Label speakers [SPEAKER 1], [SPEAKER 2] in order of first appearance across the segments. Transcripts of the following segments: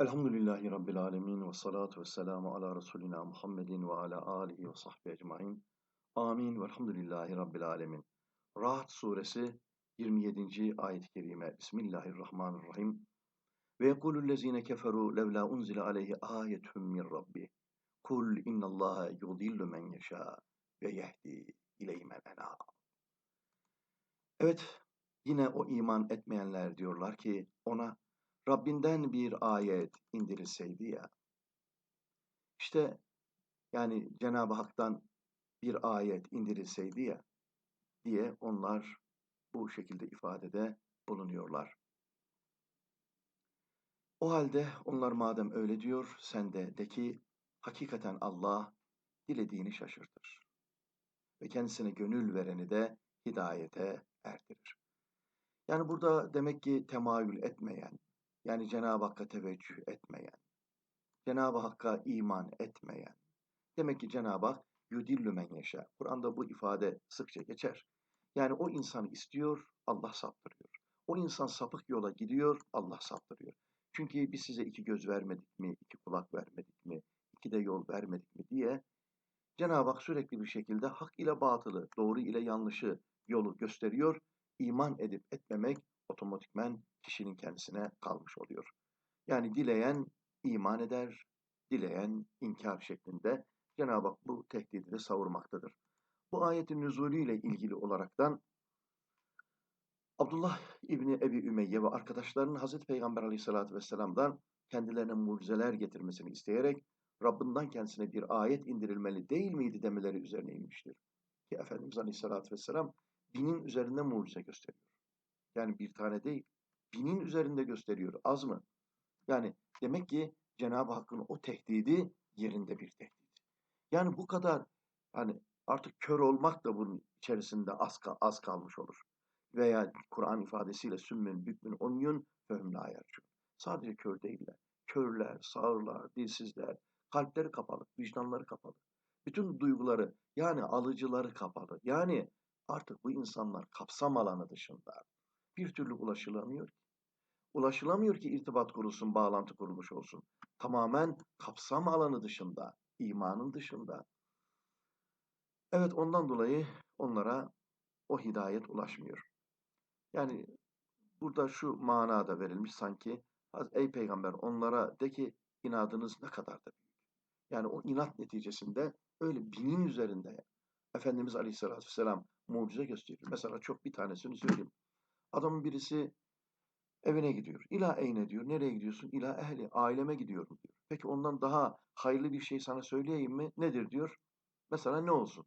[SPEAKER 1] Elhamdülillahi Rabbil alemin ve salatu ve selamu ala Resulina Muhammedin ve ala alihi ve sahbihi ecmain. Amin ve elhamdülillahi Rabbil alemin. Rahat suresi 27. ayet-i kerime. Bismillahirrahmanirrahim. Ve yekulüllezine keferu levla unzile aleyhi ayetun min rabbi. Kul innallaha yudillu men yeşâ ve yehdi ileyhi men enâ. Evet, yine o iman etmeyenler diyorlar ki ona Rabbinden bir ayet indirilseydi ya. İşte yani Cenab-ı Hak'tan bir ayet indirilseydi ya diye onlar bu şekilde ifadede bulunuyorlar. O halde onlar madem öyle diyor, sen de de ki hakikaten Allah dilediğini şaşırtır. Ve kendisine gönül vereni de hidayete erdirir. Yani burada demek ki temayül etmeyen, yani Cenab-ı Hakk'a teveccüh etmeyen, Cenab-ı Hakk'a iman etmeyen. Demek ki Cenab-ı Hak yudillü men yeşâ. Kur'an'da bu ifade sıkça geçer. Yani o insan istiyor, Allah saptırıyor. O insan sapık yola gidiyor, Allah saptırıyor. Çünkü biz size iki göz vermedik mi, iki kulak vermedik mi, iki de yol vermedik mi diye Cenab-ı Hak sürekli bir şekilde hak ile batılı, doğru ile yanlışı yolu gösteriyor. İman edip etmemek otomatikmen kişinin kendisine kalmış oluyor. Yani dileyen iman eder, dileyen inkar şeklinde Cenab-ı Hak bu tehdidi de savurmaktadır. Bu ayetin nüzulü ile ilgili olaraktan Abdullah İbni Ebi Ümeyye ve arkadaşlarının Hazreti Peygamber Aleyhisselatü Vesselam'dan kendilerine mucizeler getirmesini isteyerek Rabbinden kendisine bir ayet indirilmeli değil miydi demeleri üzerine inmiştir. Ki Efendimiz Aleyhisselatü Vesselam binin üzerinde mucize gösteriyor. Yani bir tane değil, binin üzerinde gösteriyor. Az mı? Yani demek ki Cenab-ı Hakk'ın o tehdidi yerinde bir tehdit. Yani bu kadar hani artık kör olmak da bunun içerisinde az, az kalmış olur. Veya Kur'an ifadesiyle sümmün, bükmün, onyun, fehüm la Sadece kör değiller. Körler, sağırlar, dilsizler, kalpleri kapalı, vicdanları kapalı. Bütün duyguları yani alıcıları kapalı. Yani artık bu insanlar kapsam alanı dışında bir türlü ulaşılamıyor ki. Ulaşılamıyor ki irtibat kurulsun, bağlantı kurulmuş olsun. Tamamen kapsam alanı dışında, imanın dışında. Evet ondan dolayı onlara o hidayet ulaşmıyor. Yani burada şu manada verilmiş sanki ey peygamber onlara de ki inadınız ne kadar da büyük. Yani o inat neticesinde öyle binin üzerinde Efendimiz Aleyhisselatü Vesselam mucize gösteriyor. Mesela çok bir tanesini söyleyeyim. Adamın birisi evine gidiyor. İla eyne diyor. Nereye gidiyorsun? İla ehli. Aileme gidiyorum diyor. Peki ondan daha hayırlı bir şey sana söyleyeyim mi? Nedir diyor. Mesela ne olsun?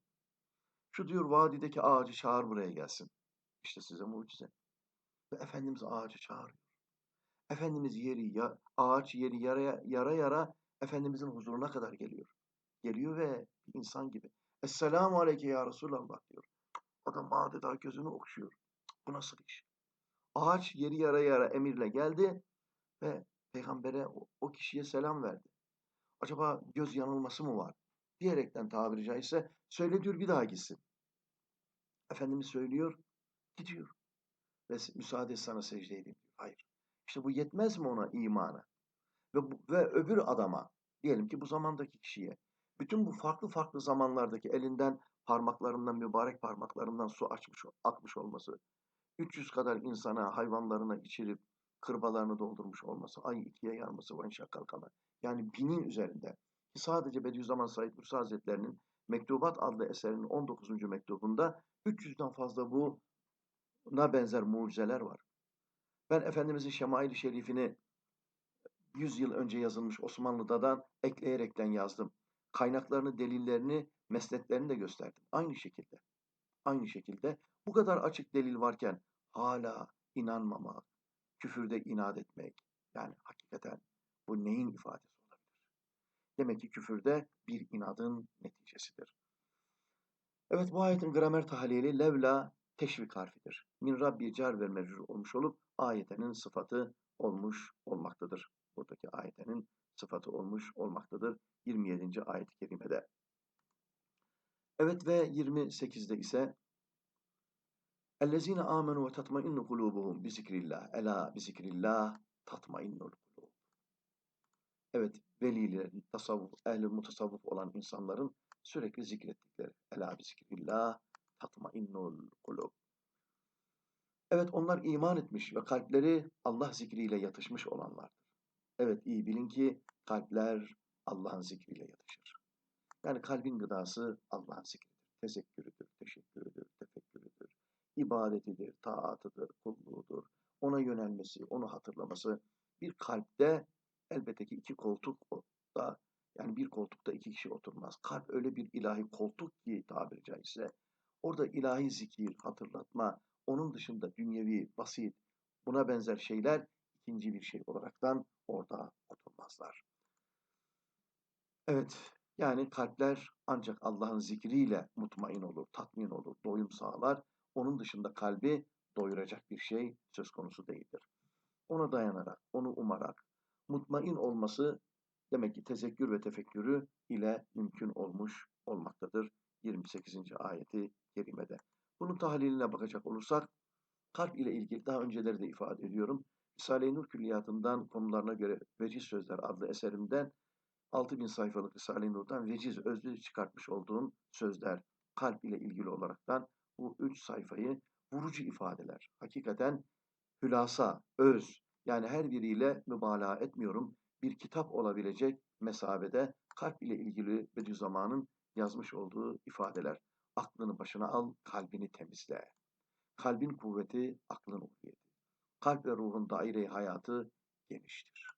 [SPEAKER 1] Şu diyor vadideki ağacı çağır buraya gelsin. İşte size mucize. Ve Efendimiz ağacı çağırıyor. Efendimiz yeri, ya, ağaç yeri yara yara, yara Efendimizin huzuruna kadar geliyor. Geliyor ve insan gibi. Esselamu aleyke ya Resulallah diyor. Adam adeta gözünü okşuyor. Bu nasıl iş? Ağaç yeri yara yara emirle geldi ve peygambere o kişiye selam verdi. Acaba göz yanılması mı var? Diyerekten tabiri caizse söyle diyor bir daha gitsin. Efendimiz söylüyor, gidiyor. Ve müsaade sana secde edeyim. Hayır. İşte bu yetmez mi ona imana? Ve, ve öbür adama, diyelim ki bu zamandaki kişiye, bütün bu farklı farklı zamanlardaki elinden parmaklarından, mübarek parmaklarından su açmış, akmış olması, 300 kadar insana, hayvanlarına içirip kırbalarını doldurmuş olması, ay ikiye yarması van şakal kamer. Yani binin üzerinde. Sadece Bediüzzaman Said Nursi Hazretleri'nin Mektubat adlı eserinin 19. mektubunda 300'den fazla buna benzer mucizeler var. Ben Efendimizin Şemail-i Şerifini 100 yıl önce yazılmış Osmanlı'dan ekleyerekten yazdım. Kaynaklarını, delillerini, mesnetlerini de gösterdim. Aynı şekilde. Aynı şekilde bu kadar açık delil varken hala inanmamak, küfürde inat etmek, yani hakikaten bu neyin ifadesi olabilir? Demek ki küfürde bir inadın neticesidir. Evet bu ayetin gramer tahlili levla teşvik harfidir. Min Rabbi car ve mecrur olmuş olup ayetenin sıfatı olmuş olmaktadır. Buradaki ayetenin sıfatı olmuş olmaktadır. 27. ayet-i kerimede. Evet ve 28'de ise اَلَّذ۪ينَ آمَنُوا وَتَطْمَئِنُّ قُلُوبُهُمْ بِذِكْرِ اللّٰهِ Ela bizikrillah tatmainnul kulub. Evet, velilerin, tasavvuf, ehli mutasavvuf olan insanların sürekli zikrettikleri. Ela bi zikrillah tatmainnul kulub. Evet, onlar iman etmiş ve kalpleri Allah zikriyle yatışmış olanlardır. Evet, iyi bilin ki kalpler Allah'ın zikriyle yatışır. Yani kalbin gıdası Allah'ın zikridir. Tezekkürüdür, teşekkürüdür, tefekkürüdür, ibadetidir, taatıdır, kulluğudur. Ona yönelmesi, onu hatırlaması. Bir kalpte elbette ki iki koltuk da yani bir koltukta iki kişi oturmaz. Kalp öyle bir ilahi koltuk ki tabiri caizse. Orada ilahi zikir, hatırlatma, onun dışında dünyevi, basit, buna benzer şeyler ikinci bir şey olaraktan orada oturmazlar. Evet, yani kalpler ancak Allah'ın zikriyle mutmain olur, tatmin olur, doyum sağlar. Onun dışında kalbi doyuracak bir şey söz konusu değildir. Ona dayanarak, onu umarak, mutmain olması demek ki tezekkür ve tefekkürü ile mümkün olmuş olmaktadır. 28. ayeti kerimede. Bunun tahliline bakacak olursak, kalp ile ilgili daha önceleri de ifade ediyorum. Risale-i Nur Külliyatı'ndan konularına göre Veciz Sözler adlı eserimden 6000 sayfalık Risale-i Nur'dan veciz özlü çıkartmış olduğum sözler kalp ile ilgili olaraktan bu üç sayfayı vurucu ifadeler. Hakikaten hülasa, öz yani her biriyle mübalağa etmiyorum. Bir kitap olabilecek mesabede kalp ile ilgili Bediüzzaman'ın yazmış olduğu ifadeler. Aklını başına al, kalbini temizle. Kalbin kuvveti, aklın ulviyeti. Kalp ve ruhun daire hayatı geniştir.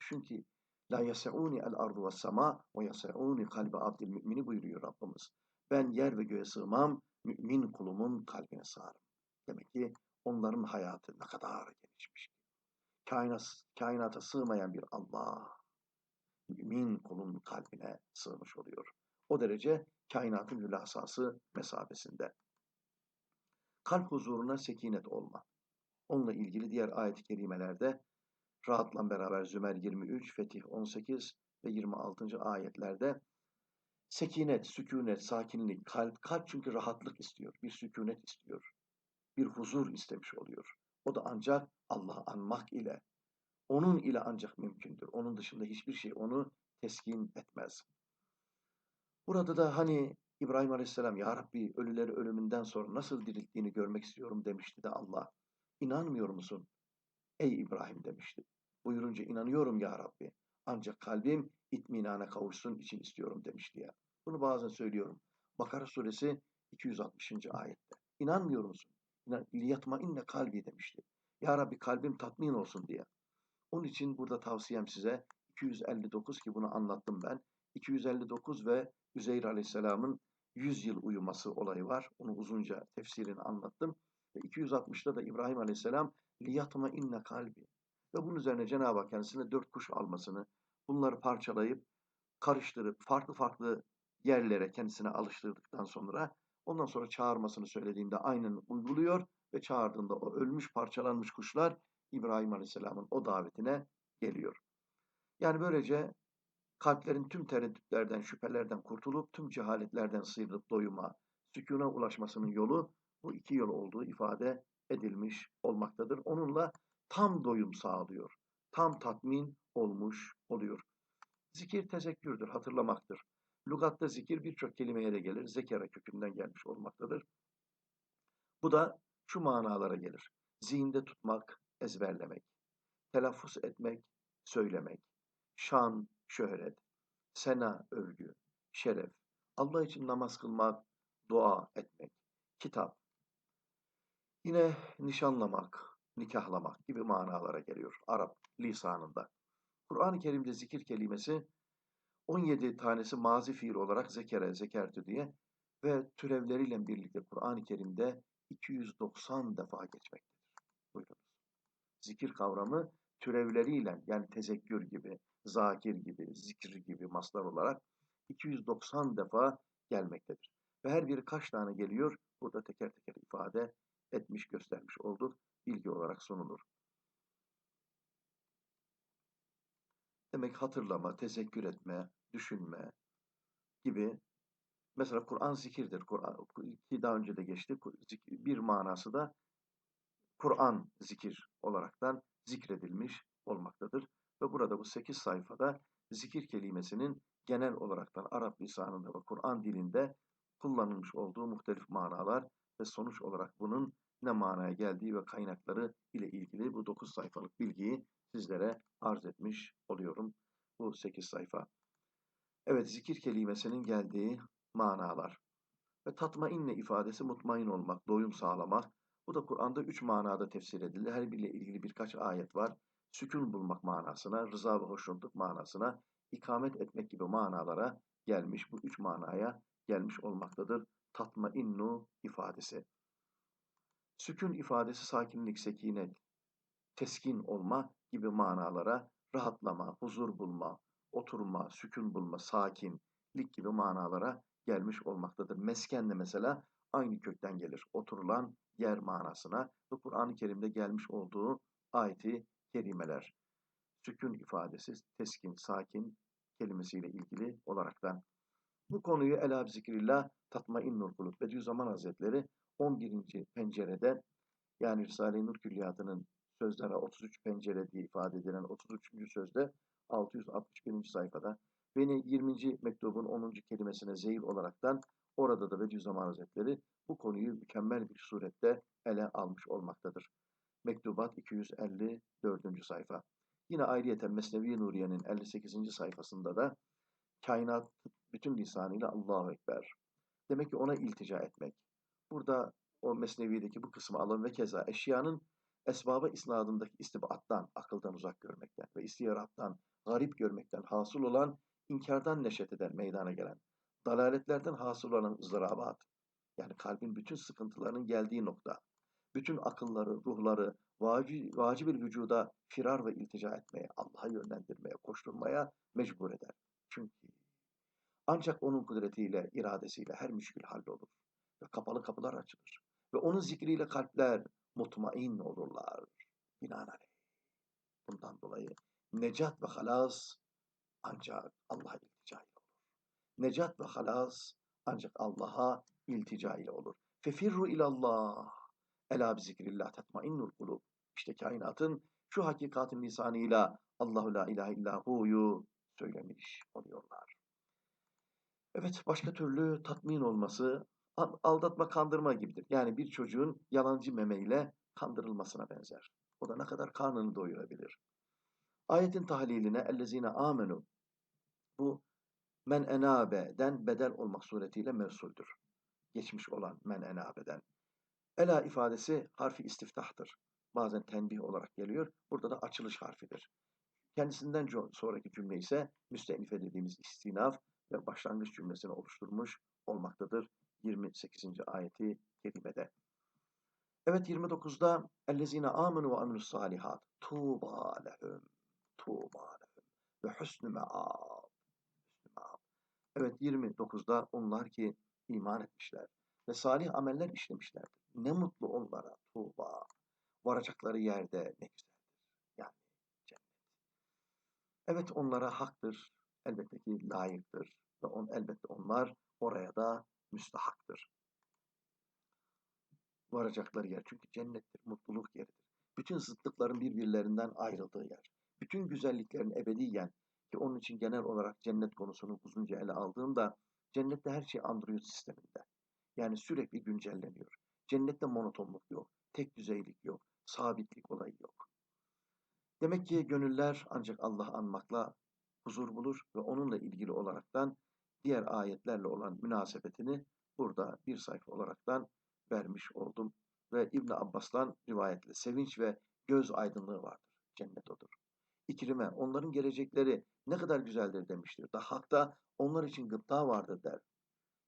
[SPEAKER 1] Düşün ki La yese'uni el ardu ve sema ve yese'uni kalbe abdil mümini buyuruyor Rabbimiz. Ben yer ve göğe sığmam, mümin kulumun kalbine sığarım. Demek ki onların hayatı ne kadar gelişmiş. Kainat, kainata sığmayan bir Allah, mümin kulun kalbine sığmış oluyor. O derece kainatın hülasası mesabesinde. Kalp huzuruna sekinet olma. Onunla ilgili diğer ayet-i kerimelerde rahatla beraber Zümer 23, Fetih 18 ve 26. ayetlerde sekinet, sükunet, sakinlik, kalp, kalp çünkü rahatlık istiyor, bir sükunet istiyor, bir huzur istemiş oluyor. O da ancak Allah'ı anmak ile, onun ile ancak mümkündür. Onun dışında hiçbir şey onu teskin etmez. Burada da hani İbrahim Aleyhisselam, Ya Rabbi ölüleri ölümünden sonra nasıl dirilttiğini görmek istiyorum demişti de Allah. İnanmıyor musun? Ey İbrahim demişti. Buyurunca inanıyorum ya Rabbi. Ancak kalbim itminana kavuşsun için istiyorum demişti ya. Bunu bazen söylüyorum. Bakara suresi 260. ayette. İnanmıyor musun? Liyatma inne kalbi demişti. Ya Rabbi kalbim tatmin olsun diye. Onun için burada tavsiyem size 259 ki bunu anlattım ben. 259 ve Üzeyr Aleyhisselam'ın 100 yıl uyuması olayı var. Onu uzunca tefsirini anlattım. Ve 260'da da İbrahim Aleyhisselam liyatma inne kalbi. Ve bunun üzerine Cenab-ı Hak kendisine dört kuş almasını, bunları parçalayıp, karıştırıp, farklı farklı yerlere kendisine alıştırdıktan sonra, ondan sonra çağırmasını söylediğinde aynen uyguluyor ve çağırdığında o ölmüş, parçalanmış kuşlar İbrahim Aleyhisselam'ın o davetine geliyor. Yani böylece kalplerin tüm tereddütlerden, şüphelerden kurtulup tüm cehaletlerden sıyrılıp doyuma, sükuna ulaşmasının yolu bu iki yol olduğu ifade edilmiş olmaktadır. Onunla tam doyum sağlıyor. Tam tatmin olmuş oluyor. Zikir tezekkürdür, hatırlamaktır. Lugatta zikir birçok kelimeye de gelir. Zekera kökünden gelmiş olmaktadır. Bu da şu manalara gelir. Zihinde tutmak, ezberlemek. Telaffuz etmek, söylemek. Şan, şöhret. Sena, övgü. Şeref. Allah için namaz kılmak, dua etmek. Kitap. Yine nişanlamak, nikahlamak gibi manalara geliyor Arap lisanında. Kur'an-ı Kerim'de zikir kelimesi 17 tanesi mazi fiil olarak zekere, zekertü diye ve türevleriyle birlikte Kur'an-ı Kerim'de 290 defa geçmektedir. Buyurunuz. Zikir kavramı türevleriyle yani tezekkür gibi, zakir gibi, zikir gibi maslar olarak 290 defa gelmektedir. Ve her biri kaç tane geliyor? Burada teker teker ifade etmiş, göstermiş olduk bilgi olarak sunulur. Demek hatırlama, tezekkür etme, düşünme gibi. Mesela Kur'an zikirdir. Kur'an ki daha önce de geçti. Bir manası da Kur'an zikir olaraktan zikredilmiş olmaktadır. Ve burada bu 8 sayfada zikir kelimesinin genel olaraktan Arap lisanında ve Kur'an dilinde kullanılmış olduğu muhtelif manalar ve sonuç olarak bunun ne manaya geldiği ve kaynakları ile ilgili bu 9 sayfalık bilgiyi sizlere arz etmiş oluyorum. Bu 8 sayfa. Evet zikir kelimesinin geldiği manalar. Ve tatmainne ifadesi mutmain olmak, doyum sağlamak. Bu da Kur'an'da üç manada tefsir edildi. Her biriyle ilgili birkaç ayet var. Sükun bulmak manasına, rıza ve hoşnutluk manasına, ikamet etmek gibi manalara gelmiş. Bu üç manaya gelmiş olmaktadır. Tatmainnu ifadesi. Sükun ifadesi sakinlik, sekinet, teskin olma gibi manalara rahatlama, huzur bulma, oturma, sükun bulma, sakinlik gibi manalara gelmiş olmaktadır. Mesken de mesela aynı kökten gelir. Oturulan yer manasına ve Kur'an-ı Kerim'de gelmiş olduğu ayeti kerimeler. Sükun ifadesi teskin, sakin kelimesiyle ilgili olaraktan. Bu konuyu Ela zikrillah tatmainnul kulub. Bediüzzaman Hazretleri 11. pencerede yani Risale-i Nur Külliyatı'nın sözlere 33 pencere diye ifade edilen 33. sözde 661. sayfada beni 20. mektubun 10. kelimesine zeyil olaraktan orada da Bediüzzaman Hazretleri bu konuyu mükemmel bir surette ele almış olmaktadır. Mektubat 254. sayfa. Yine ayrıyeten Mesnevi Nuriye'nin 58. sayfasında da kainat bütün lisanıyla Allahu Ekber. Demek ki ona iltica etmek. Burada o Mesnevi'deki bu kısmı alın ve keza eşyanın esbaba isnadındaki istibattan, akıldan uzak görmekten ve istiyarattan, garip görmekten hasıl olan, inkardan neşet eden, meydana gelen, dalaletlerden hasıl olan ızdırabat, yani kalbin bütün sıkıntılarının geldiği nokta, bütün akılları, ruhları, vacib, vacib bir vücuda firar ve iltica etmeye, Allah'a yönlendirmeye, koşturmaya mecbur eder. Çünkü ancak onun kudretiyle, iradesiyle her müşkül hallolur ve kapalı kapılar açılır. Ve onun zikriyle kalpler mutmain olurlar. Binaenaleyh. Bundan dolayı necat ve halas ancak Allah'a iltica ile olur. Necat ve halas ancak Allah'a iltica ile olur. Fefirru ilallah. Ela bi zikrillah tatmainnul kulub. İşte kainatın şu hakikatin lisanıyla Allahu la ilahe illa hu'yu söylemiş oluyorlar. Evet başka türlü tatmin olması aldatma kandırma gibidir. Yani bir çocuğun yalancı memeyle kandırılmasına benzer. O da ne kadar karnını doyurabilir. Ayetin tahliline ellezine amenu bu men enabe'den bedel olmak suretiyle mevsuldür. Geçmiş olan men enabe'den. Ela ifadesi harfi istiftahtır. Bazen tenbih olarak geliyor. Burada da açılış harfidir. Kendisinden sonraki cümle ise müstenife dediğimiz istinaf ve başlangıç cümlesini oluşturmuş olmaktadır. 28. ayeti kerimede. Evet 29'da ellezine amenu ve amilus salihat tuğba lehum tuğba lehum ve husnü me'ab Evet 29'da onlar ki iman etmişler ve salih ameller işlemişlerdir. Ne mutlu onlara tuğba. Varacakları yerde ne güzeldir. Yani cennet. Evet onlara haktır. Elbette ki layıktır. Ve on, elbette onlar oraya da müstahaktır. Varacakları yer çünkü cennettir, mutluluk yeridir. Bütün zıtlıkların birbirlerinden ayrıldığı yer. Bütün güzelliklerin ebediyen ki onun için genel olarak cennet konusunu uzunca ele aldığımda cennette her şey Android sisteminde. Yani sürekli güncelleniyor. Cennette monotonluk yok, tek düzeylik yok, sabitlik olayı yok. Demek ki gönüller ancak Allah anmakla huzur bulur ve onunla ilgili olaraktan diğer ayetlerle olan münasebetini burada bir sayfa olaraktan vermiş oldum. Ve İbn Abbas'tan rivayetle sevinç ve göz aydınlığı vardır. Cennet odur. İkrime onların gelecekleri ne kadar güzeldir demiştir. Da onlar için gıpta vardır der.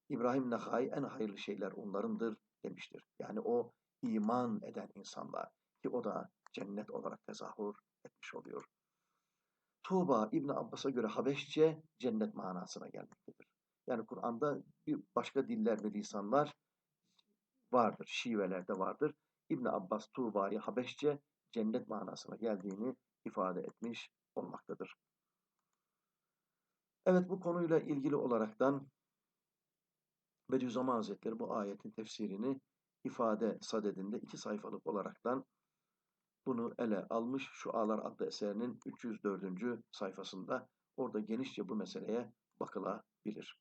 [SPEAKER 1] İbrahim Nahai en hayırlı şeyler onlarındır demiştir. Yani o iman eden insanlar ki o da cennet olarak tezahür etmiş oluyor. Tuğba İbn Abbas'a göre Habeşçe cennet manasına gelmektedir. Yani Kur'an'da bir başka diller ve lisanlar vardır. Şivelerde vardır. İbn Abbas Tuğba'yı Habeşçe cennet manasına geldiğini ifade etmiş olmaktadır. Evet bu konuyla ilgili olaraktan Bediüzzaman Hazretleri bu ayetin tefsirini ifade sadedinde iki sayfalık olaraktan bunu ele almış Şualar adlı eserinin 304. sayfasında. Orada genişçe bu meseleye bakılabilir.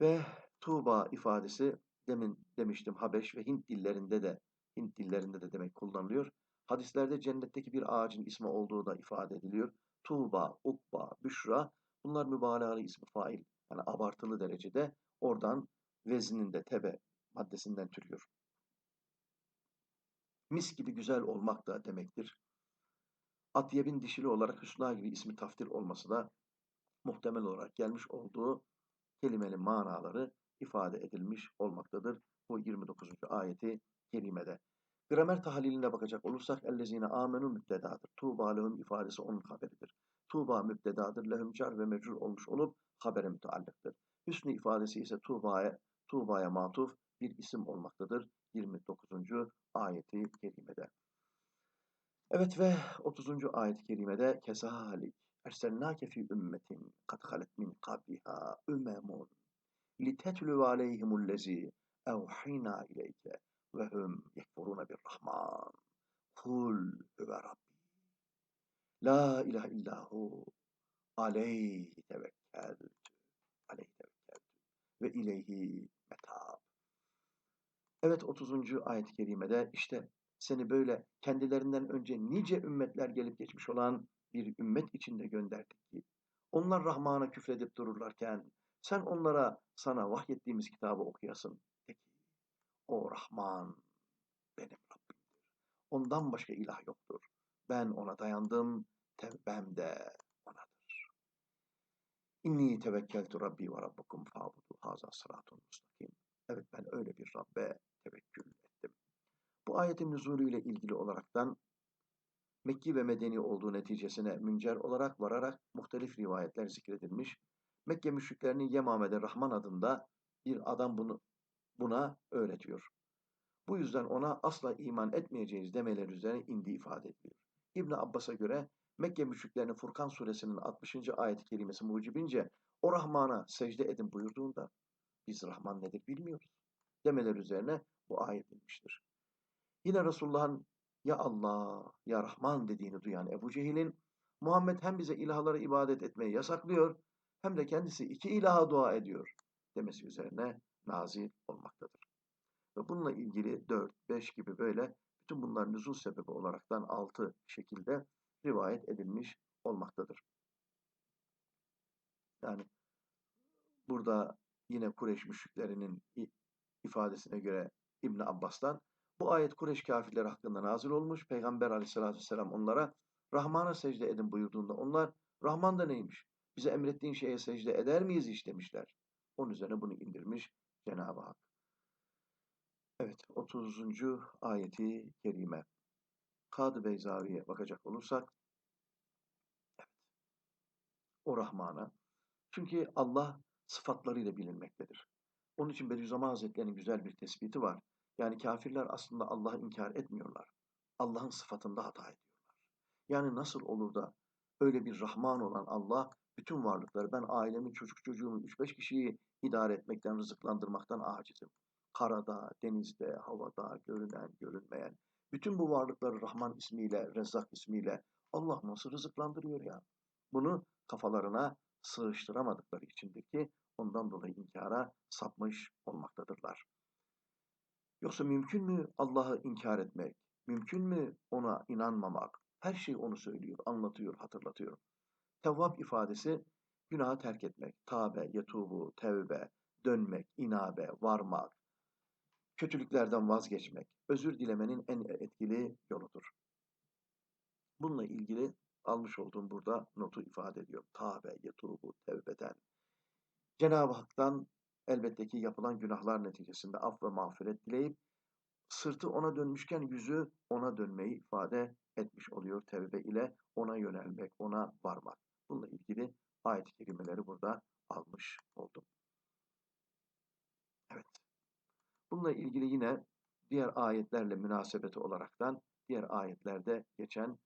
[SPEAKER 1] Ve Tuğba ifadesi demin demiştim Habeş ve Hint dillerinde de Hint dillerinde de demek kullanılıyor. Hadislerde cennetteki bir ağacın ismi olduğu da ifade ediliyor. Tuğba, Ukba, Büşra bunlar mübalağalı ismi fail. Yani abartılı derecede oradan vezninde tebe maddesinden türüyor. Mis gibi güzel olmak da demektir. Atyeb'in dişili olarak Hüsna gibi ismi taftir olması da muhtemel olarak gelmiş olduğu kelimenin manaları ifade edilmiş olmaktadır. Bu 29. ayeti kerimede. Gramer tahliline bakacak olursak ellezine amenu mübdedadır. Tuğba lehum ifadesi onun haberidir. Tuğba mübdedadır. Lehum car ve mecrur olmuş olup habere müteallıktır. Hüsnü ifadesi ise Tuğba'ya Tuğba'ya matuf bir isim olmaktadır. 29. ayeti kerimede. Evet ve 30. ayet-i kerimede kesalik erselnâke fî ümmetin kad halet min kabliha ümemun litetlu aleyhimullezî evhînâ ileyke ve hum yekfurûne birrahman kul huve rabbi la ilahe illahu aleyhi tevekkeltü aleyhi tevekkeltü ve ileyhi metab. Evet 30. ayet-i kerimede işte seni böyle kendilerinden önce nice ümmetler gelip geçmiş olan bir ümmet içinde gönderdik ki onlar Rahman'a küfredip dururlarken sen onlara sana vahyettiğimiz kitabı okuyasın. Peki o Rahman benim Rabbimdir. Ondan başka ilah yoktur. Ben ona dayandım, tevbem de onadır. İnni tevekkeltu Rabbi ve Rabbukum fa'budu haza sıratun mustakim. Evet ben öyle bir Rabbe tevekkül ettim. Bu ayetin nüzulüyle ilgili olaraktan Mekki ve Medeni olduğu neticesine müncer olarak vararak muhtelif rivayetler zikredilmiş. Mekke müşriklerinin Yemame'de Rahman adında bir adam bunu buna öğretiyor. Bu yüzden ona asla iman etmeyeceğiz demeleri üzerine indi ifade ediliyor. İbn Abbas'a göre Mekke müşriklerinin Furkan suresinin 60. ayet-i kerimesi mucibince o Rahman'a secde edin buyurduğunda biz Rahman nedir bilmiyoruz demeler üzerine bu ayet inmiştir. Yine Resulullah'ın ya Allah, ya Rahman dediğini duyan Ebu Cehil'in Muhammed hem bize ilahlara ibadet etmeyi yasaklıyor hem de kendisi iki ilaha dua ediyor demesi üzerine nazil olmaktadır. Ve bununla ilgili 4, 5 gibi böyle bütün bunlar nüzul sebebi olaraktan 6 şekilde rivayet edilmiş olmaktadır. Yani burada yine Kureyş müşriklerinin ifadesine göre İbn Abbas'tan bu ayet Kureyş kafirleri hakkında nazil olmuş. Peygamber aleyhissalatü vesselam onlara Rahman'a secde edin buyurduğunda onlar Rahman da neymiş? Bize emrettiğin şeye secde eder miyiz hiç demişler. Onun üzerine bunu indirmiş Cenab-ı Hak. Evet 30. ayeti kerime. Kadı Beyzavi'ye bakacak olursak evet, o Rahman'a çünkü Allah sıfatlarıyla bilinmektedir. Onun için Bediüzzaman Hazretleri'nin güzel bir tespiti var. Yani kafirler aslında Allah'ı inkar etmiyorlar. Allah'ın sıfatında hata ediyorlar. Yani nasıl olur da öyle bir Rahman olan Allah bütün varlıkları ben ailemi, çocuk çocuğumu 3-5 kişiyi idare etmekten, rızıklandırmaktan acizim. Karada, denizde, havada, görünen, görünmeyen. Bütün bu varlıkları Rahman ismiyle, Rezzak ismiyle Allah nasıl rızıklandırıyor ya? Bunu kafalarına sığıştıramadıkları içindir ki ondan dolayı inkara sapmış olmaktadırlar. Yoksa mümkün mü Allah'ı inkar etmek? Mümkün mü ona inanmamak? Her şey onu söylüyor, anlatıyor, hatırlatıyor. Tevvab ifadesi günahı terk etmek. Tabe, yetubu, tevbe, dönmek, inabe, varmak, kötülüklerden vazgeçmek, özür dilemenin en etkili yoludur. Bununla ilgili almış olduğum burada notu ifade ediyor. Tabe, yetubu, tevbeden. Cenab-ı Hak'tan elbette ki yapılan günahlar neticesinde af ve mağfiret dileyip sırtı ona dönmüşken yüzü ona dönmeyi ifade etmiş oluyor tevbe ile ona yönelmek, ona varmak. Bununla ilgili ayet-i kerimeleri burada almış oldum. Evet. Bununla ilgili yine diğer ayetlerle münasebeti olaraktan diğer ayetlerde geçen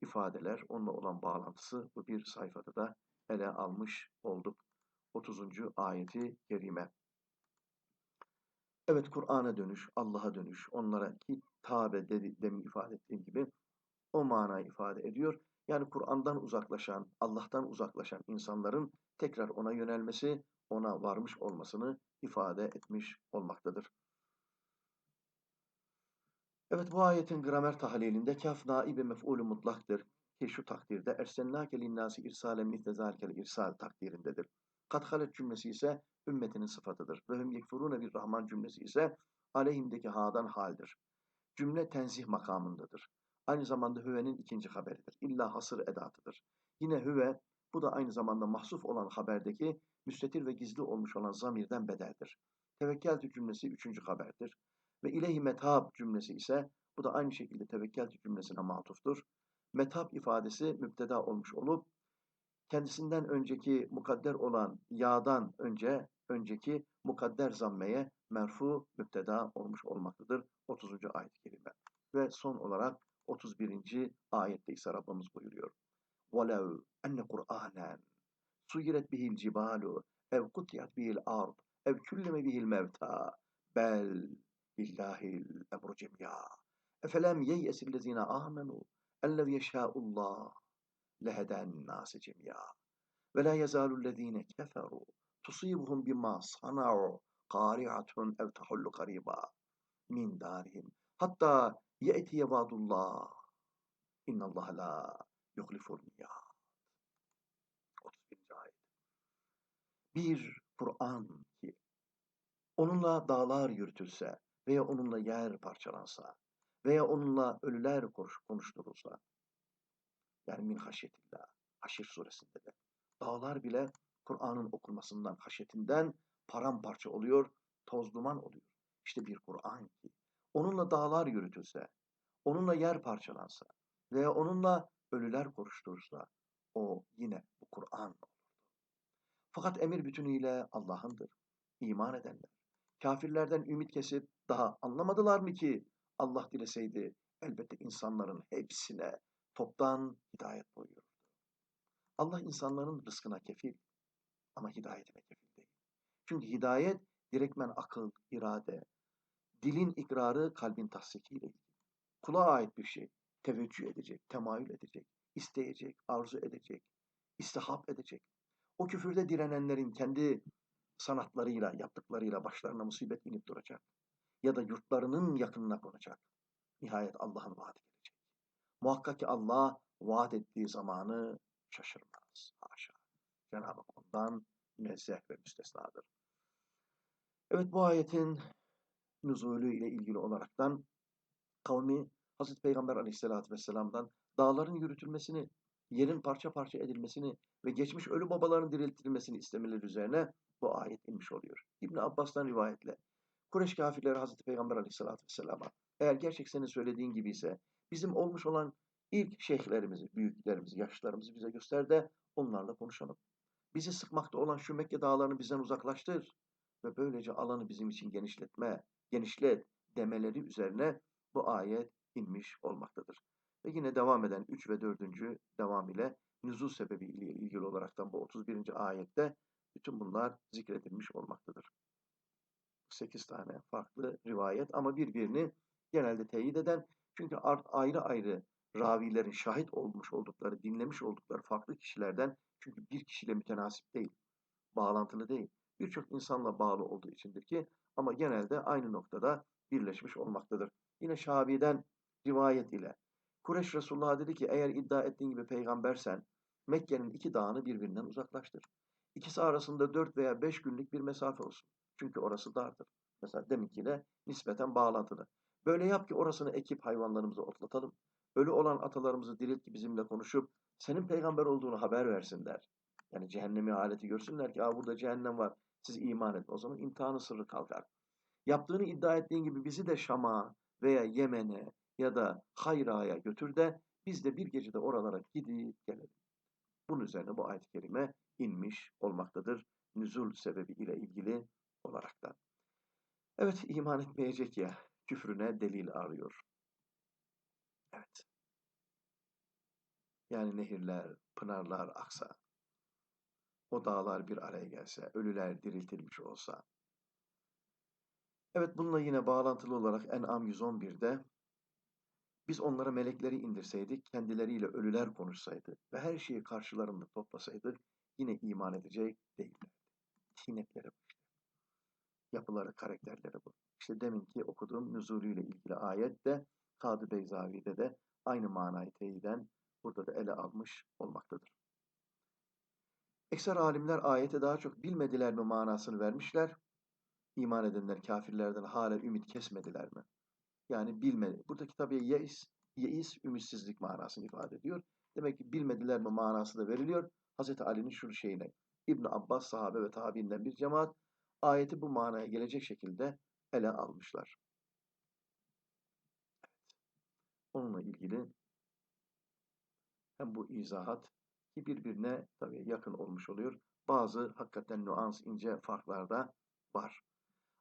[SPEAKER 1] ifadeler, onunla olan bağlantısı bu bir sayfada da ele almış olduk. 30. ayeti kerime. Evet Kur'an'a dönüş, Allah'a dönüş, onlara kitabe dedi, demin ifade ettiğim gibi o manayı ifade ediyor. Yani Kur'an'dan uzaklaşan, Allah'tan uzaklaşan insanların tekrar ona yönelmesi, ona varmış olmasını ifade etmiş olmaktadır. Evet bu ayetin gramer tahlilinde kaf naibe mef'ulü mutlaktır ki şu takdirde ersennâke linnâsi irsâlen misle zâlikel irsal takdirindedir. Kat halet cümlesi ise ümmetinin sıfatıdır. Ve hüm yekfurûne bir rahman cümlesi ise aleyhimdeki hadan haldir. Cümle tenzih makamındadır. Aynı zamanda hüvenin ikinci haberidir. İlla hasır edatıdır. Yine hüve bu da aynı zamanda mahsuf olan haberdeki müstetir ve gizli olmuş olan zamirden bedeldir. Tevekkeltü cümlesi üçüncü haberdir. Ve ileyhi metab cümlesi ise bu da aynı şekilde tevekkeltü cümlesine matuftur. Metab ifadesi müpteda olmuş olup kendisinden önceki mukadder olan ya'dan önce önceki mukadder zammeye merfu müpteda olmuş olmaktadır. 30. ayet-i kerime. Ve son olarak 31. ayette ise Rabbimiz buyuruyor. وَلَوْ اَنَّ قُرْآنًا سُيِرَتْ بِهِ الْجِبَالُ اَوْ قُطِيَتْ بِهِ الْأَرْض اَوْ كُلِّمَ بِهِ الْمَوْتَى بَلْ لِلّٰهِ الْأَمْرُ جَمِيعًا اَفَلَمْ يَيْأَسِ الَّذ۪ينَ آمَنُوا اَنْ لَوْ يَشَاءُ اللّٰهِ لَهَدَى النَّاسِ جَمِيعًا وَلَا يَزَالُ الَّذ۪ينَ كَفَرُوا تُصِيبُهُمْ بِمَا صَنَعُوا قَارِعَةٌ اَوْ تَحُلُّ قَرِيبًا مِنْ دَارِهِمْ حَتَّى يَأْتِيَ وَعْدُ اللّٰهِ اِنَّ اللّٰهَ لَا يُخْلِفُ الْمِيَعَادِ 31. ayet. Bir Kur'an ki onunla dağlar yürütülse veya onunla yer parçalansa veya onunla ölüler konuşturulsa yani min haşyetillah Haşir suresinde de dağlar bile Kur'an'ın okunmasından, haşyetinden paramparça oluyor, toz duman oluyor. İşte bir Kur'an ki onunla dağlar yürütülse, onunla yer parçalansa veya onunla ölüler konuşturursa o yine bu Kur'an olurdu. Fakat emir bütünüyle Allah'ındır. İman edenler. Kafirlerden ümit kesip daha anlamadılar mı ki Allah dileseydi elbette insanların hepsine toptan hidayet buyururdu. Allah insanların rızkına kefil ama hidayetine kefil değil. Çünkü hidayet direktmen akıl, irade, dilin ikrarı, kalbin tahsikiyle ilgili. Kula ait bir şey. Teveccüh edecek, temayül edecek, isteyecek, arzu edecek, istihap edecek. O küfürde direnenlerin kendi sanatlarıyla, yaptıklarıyla başlarına musibet inip duracak. Ya da yurtlarının yakınına konacak. Nihayet Allah'ın vaadi. Muhakkak ki Allah vaat ettiği zamanı şaşırmaz. Haşa. Cenab-ı Hak ondan münezzeh ve müstesnadır. Evet bu ayetin nüzulü ile ilgili olaraktan kavmi Hazreti Peygamber aleyhissalatü vesselam'dan dağların yürütülmesini, yerin parça parça edilmesini ve geçmiş ölü babaların diriltilmesini istemeleri üzerine bu ayet inmiş oluyor. İbn Abbas'tan rivayetle Kureyş kafirleri Hazreti Peygamber aleyhissalatü vesselama eğer gerçek senin söylediğin gibi ise bizim olmuş olan ilk şeyhlerimizi, büyüklerimizi, yaşlarımızı bize göster de onlarla konuşalım. Bizi sıkmakta olan şu Mekke dağlarını bizden uzaklaştır ve böylece alanı bizim için genişletme, genişlet demeleri üzerine bu ayet inmiş olmaktadır. Ve yine devam eden 3 ve 4. devam ile nüzul sebebi ile ilgili olaraktan bu 31. ayette bütün bunlar zikredilmiş olmaktadır. 8 tane farklı rivayet ama birbirini genelde teyit eden çünkü ayrı ayrı ravilerin şahit olmuş oldukları, dinlemiş oldukları farklı kişilerden çünkü bir kişiyle mütenasip değil, bağlantılı değil. Birçok insanla bağlı olduğu içindir ki ama genelde aynı noktada birleşmiş olmaktadır. Yine Şabi'den rivayet ile Kureş Resulullah dedi ki eğer iddia ettiğin gibi peygambersen Mekke'nin iki dağını birbirinden uzaklaştır. İkisi arasında dört veya beş günlük bir mesafe olsun. Çünkü orası dardır. Mesela deminkiyle nispeten bağlantılı. Böyle yap ki orasını ekip hayvanlarımızı otlatalım. Ölü olan atalarımızı dirilt ki bizimle konuşup senin peygamber olduğunu haber versinler. Yani cehennemi aleti görsünler ki Aa, burada cehennem var. Siz iman edin. O zaman imtihanı sırrı kalkar. Yaptığını iddia ettiğin gibi bizi de Şam'a veya Yemen'e ya da Hayra'ya götür de biz de bir gecede oralara gidip gelelim. Bunun üzerine bu ayet-i kerime inmiş olmaktadır. Nüzul sebebi ile ilgili olaraktan. Evet iman etmeyecek ya küfrüne delil arıyor. Evet. Yani nehirler, pınarlar aksa, o dağlar bir araya gelse, ölüler diriltilmiş olsa, Evet bununla yine bağlantılı olarak En'am 111'de biz onlara melekleri indirseydik, kendileriyle ölüler konuşsaydı ve her şeyi karşılarında toplasaydık yine iman edecek değillerdi. Tinetleri bu işte. Yapıları, karakterleri bu. İşte deminki okuduğum nüzulüyle ilgili ayet de Kadı Beyzavi'de de aynı manayı teyiden burada da ele almış olmaktadır. Ekser alimler ayete daha çok bilmediler mi manasını vermişler. İman edenler kafirlerden hala ümit kesmediler mi? Yani bilmedi. Buradaki tabii yeis, yeis ümitsizlik manasını ifade ediyor. Demek ki bilmediler mi manası da veriliyor. Hazreti Ali'nin şu şeyine. İbn Abbas sahabe ve tabiinden bir cemaat ayeti bu manaya gelecek şekilde ele almışlar. Onunla ilgili hem bu izahat ki birbirine tabii yakın olmuş oluyor. Bazı hakikaten nüans ince farklar da var.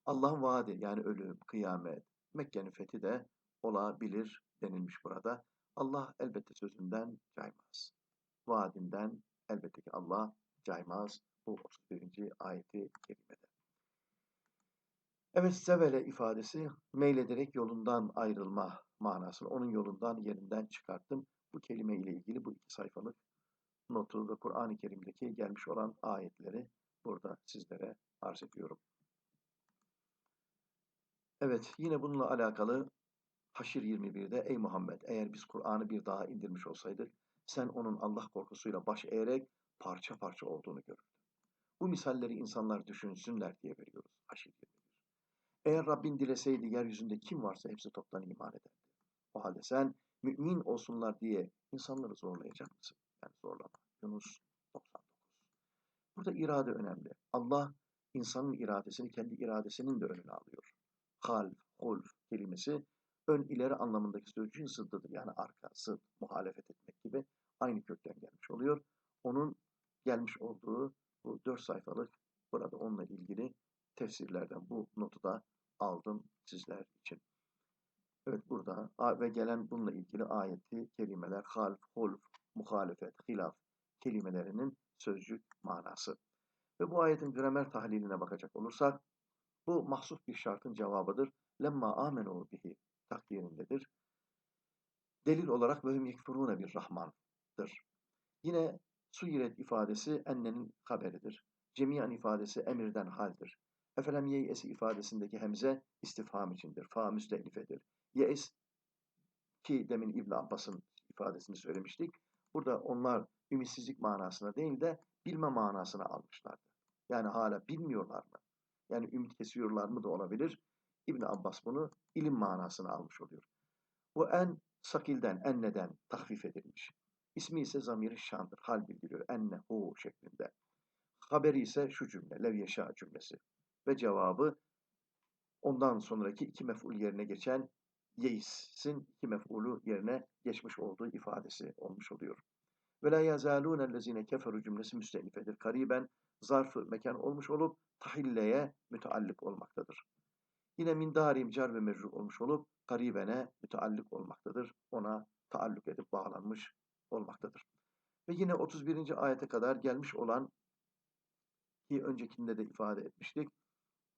[SPEAKER 1] Allah'ın vaadi yani ölüm, kıyamet, Mekke'nin fethi de olabilir denilmiş burada. Allah elbette sözünden caymaz. Vaadinden elbette ki Allah caymaz. Bu 31. ayeti kerimede. Evet sevele ifadesi meylederek yolundan ayrılma manasını, onun yolundan yerinden çıkarttım. Bu kelime ile ilgili bu iki sayfalık notu ve Kur'an-ı Kerim'deki gelmiş olan ayetleri burada sizlere arz ediyorum. Evet, yine bununla alakalı Haşir 21'de ey Muhammed eğer biz Kur'an'ı bir daha indirmiş olsaydık sen onun Allah korkusuyla baş eğerek parça parça olduğunu görürdün. Bu misalleri insanlar düşünsünler diye veriyoruz Haşir 21. Eğer Rabbin dileseydi yeryüzünde kim varsa hepsi toptan iman ederdi. O halde sen mümin olsunlar diye insanları zorlayacak mısın? Yani zorlama. Yunus 99. Burada irade önemli. Allah insanın iradesini kendi iradesinin de önüne alıyor. Half, hulf kelimesi ön ileri anlamındaki sözcüğün zıddıdır. Yani arka, zıt, muhalefet etmek gibi aynı kökten gelmiş oluyor. Onun gelmiş olduğu bu dört sayfalık burada onunla ilgili tefsirlerden bu notu da aldım sizler için. Evet burada ve gelen bununla ilgili ayeti, kelimeler, half, hulf, muhalefet, hilaf kelimelerinin sözcük manası. Ve bu ayetin gramer tahliline bakacak olursak, bu mahsuf bir şartın cevabıdır. Lemma amenu bihi takdirindedir. Delil olarak vehum yekfurune bir rahmandır. Yine suyiret ifadesi ennenin haberidir. Cemiyan ifadesi emirden haldir. Efelem yeyesi ifadesindeki hemze istifham içindir. Fa müstenifedir. Yeis ki demin İbn Abbas'ın ifadesini söylemiştik. Burada onlar ümitsizlik manasına değil de bilme manasına almışlardı. Yani hala bilmiyorlar mı? Yani ümit kesiyorlar mı da olabilir. İbn Abbas bunu ilim manasına almış oluyor. Bu en sakilden, enneden tahfif edilmiş. İsmi ise zamiri şandır. Hal bildiriyor. Enne hu şeklinde. Haberi ise şu cümle. Lev yeşa cümlesi. Ve cevabı ondan sonraki iki mef'ul yerine geçen yeis'in iki mef'ulu yerine geçmiş olduğu ifadesi olmuş oluyor. Ve la yazalûne ellezîne keferu cümlesi müstenifedir. Kariben zarfı mekan olmuş olup tahilleye müteallik olmaktadır. Yine min darim car ve mecrur olmuş olup garibene müteallik olmaktadır. Ona taalluk edip bağlanmış olmaktadır. Ve yine 31. ayete kadar gelmiş olan ki öncekinde de ifade etmiştik.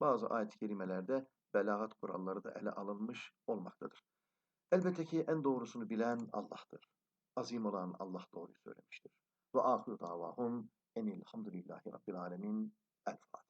[SPEAKER 1] Bazı ayet-i kerimelerde belagat kuralları da ele alınmış olmaktadır. Elbette ki en doğrusunu bilen Allah'tır. Azim olan Allah doğruyu söylemiştir. Ve ahir davahum enilhamdülillahi rabbil alemin. El Fatiha.